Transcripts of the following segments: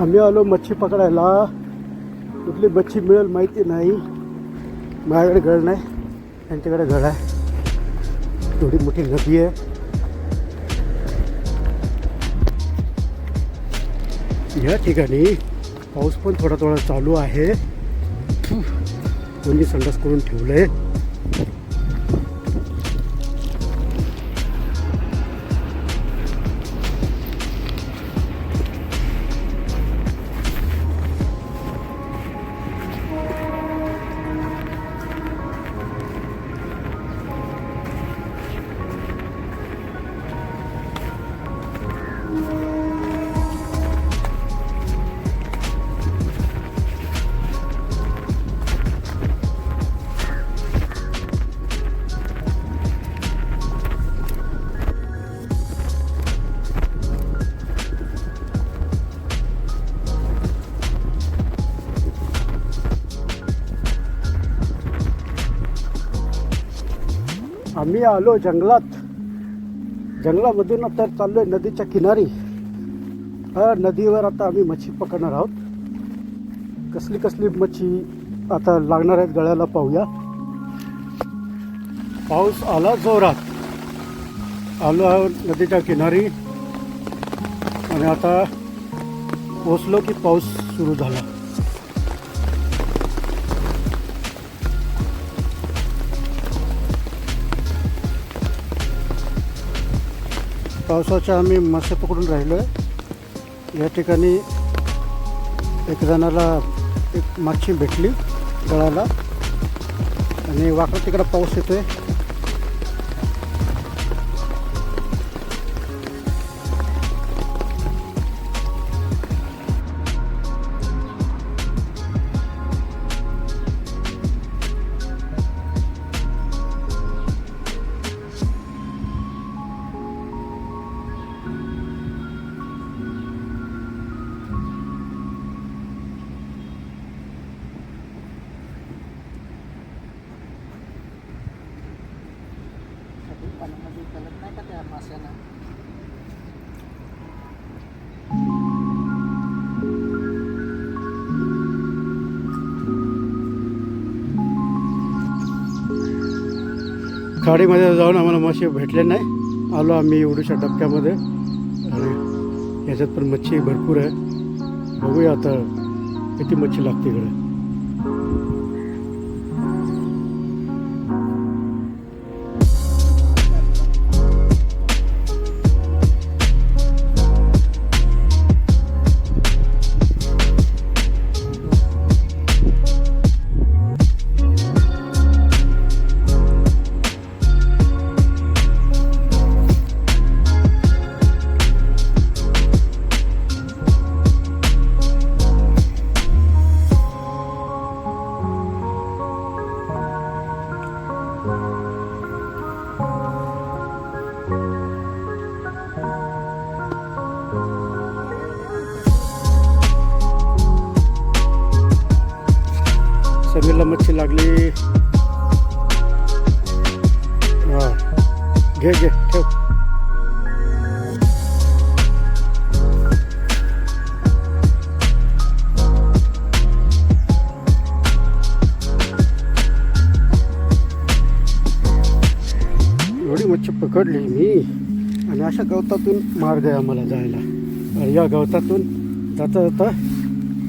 आम्ही आलो मच्छी पकडायला. कुठली मच्छी मिळेल माहिती नाही. माझ्याकडे घर नाही. त्यांच्याकडे घर आहे. थोडी मोठी नदी आहे. या ठिकाणी पाऊस पण थोडा थोडा चालू आहे. कोणी संडास करून ठेवलं आहे आम्ही आलो जंगलात. जंगलामधून आता चाललोय नदीच्या किनारी. हा नदीवर आता आम्ही मच्छी पकडणार आहोत. कसली कसली मच्छी आता लागणार आहेत गळ्याला पाहूया. पाऊस आला जोरात. आलो आहोत नदीच्या किनारी. आणि आता पोचलो की पाऊस सुरू झाला. पावसाच्या आम्ही मासे पकडून राहिलो आहे या ठिकाणी एक जणाला एक माशी भेटली गळाला. आणि वाकडं तिकडं पाऊस येतो आहे त्या खाडीमध्ये जाऊन आम्हाला मच्छी भेटले नाही. आलो आम्ही एवढ्याशा डबक्यामध्ये. आणि याच्यात पण मच्छी भरपूर आहे. बघूया आता किती मच्छी लागते इकडे. समीरला मच्छी लागली. हा. घे घे ठेव. एवढी मच्छी पकडली मी. आणि अशा गवतातून मार्ग आहे आम्हाला जायला. आणि या गवतातून जाता जाता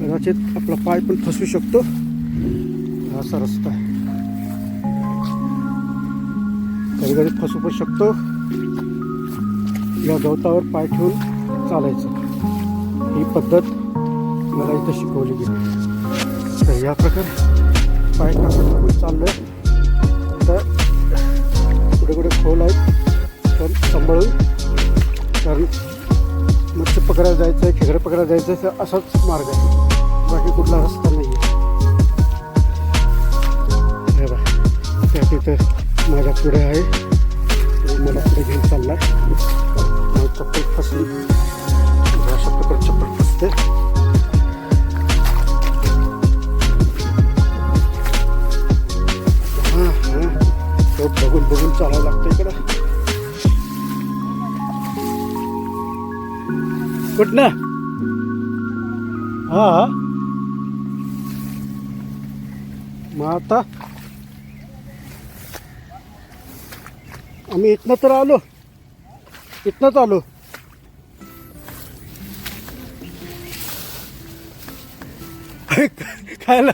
कदाचित आपला पाय पण फसू शकतो. असा रस्ता आहे. कधी कधी फसू पण शकतो. या गवतावर पाय ठेवून चालायचं. ही पद्धत मला इथं शिकवली गेली तर या प्रकारे पाय टाकून आहे तर कुठे कुठे खोल आहेत पण सांभाळून. कारण मच्छी पकडायला जायचं आहे खेकडे पकडायला जायचं आहे तर असाच मार्ग आहे. बाकी कुठला रस्ता तिथं माझ्या पुढे आहे. मला पुढे घेऊन चालला. माझी चप्पल फसली. अशा प्रकारे चप्पल फसते. हां हां. तो बघून बघून चालावं लागतं इकडं. कुठनं हा. मग आता आम्ही इथनं तर आलो. इथनंच आलो. खायला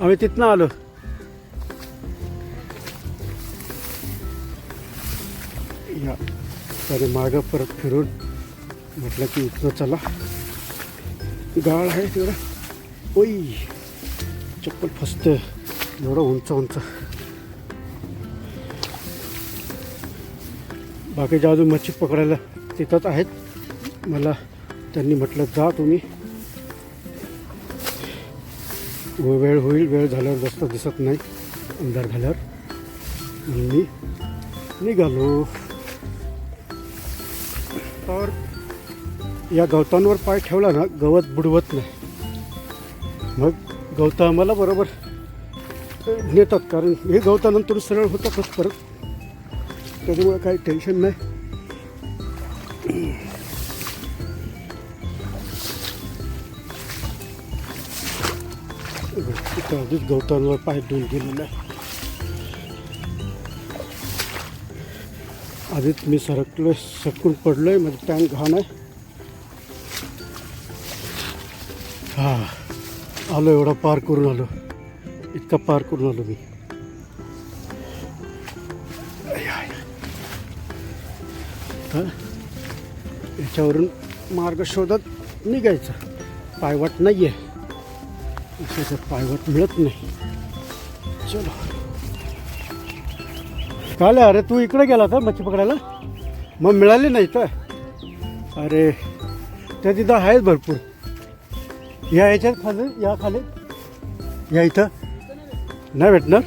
आम्ही तिथनं आलो. या त्याने मागं परत फिरून म्हटलं की इथनं चला. गाळ आहे तेवढं ओई चप्पल फसते एवढं उंच उंच बाकीच्या अजून मच्छी पकडायला तिथंच आहेत. मला त्यांनी म्हटलं जा तुम्ही. वेळ होईल वेळ झाल्यावर जास्त दिसत नाही अंधार झाल्यावर. मी निघालो. तर या गवतांवर पाय ठेवला ना गवत बुडवत नाही. मग गवतं आम्हाला बरोबर नेतात कारण हे गवतानंतर सरळ होतातच परत. त्याच्यामुळे काही टेन्शन नाही तिथं आधीच गवतांवर पाय धुवून गेलेला आहे आधीच मी पडलोय माझी पॅन्ट घाण आहे हा आलो एवढा पार करून आलो इतका पार करून आलो मी होतं याच्यावरून मार्ग शोधत निघायचं. पायवाट नाही आहे अशाचं पायवाट मिळत नाही. चलो. काल अरे तू इकडे गेला होता मच्छी पकडायला? मग मिळाली नाही तर? अरे त्या तिथं आहेत भरपूर. या याच्यात खाली या खाली. या इथं. नाही भेटणार?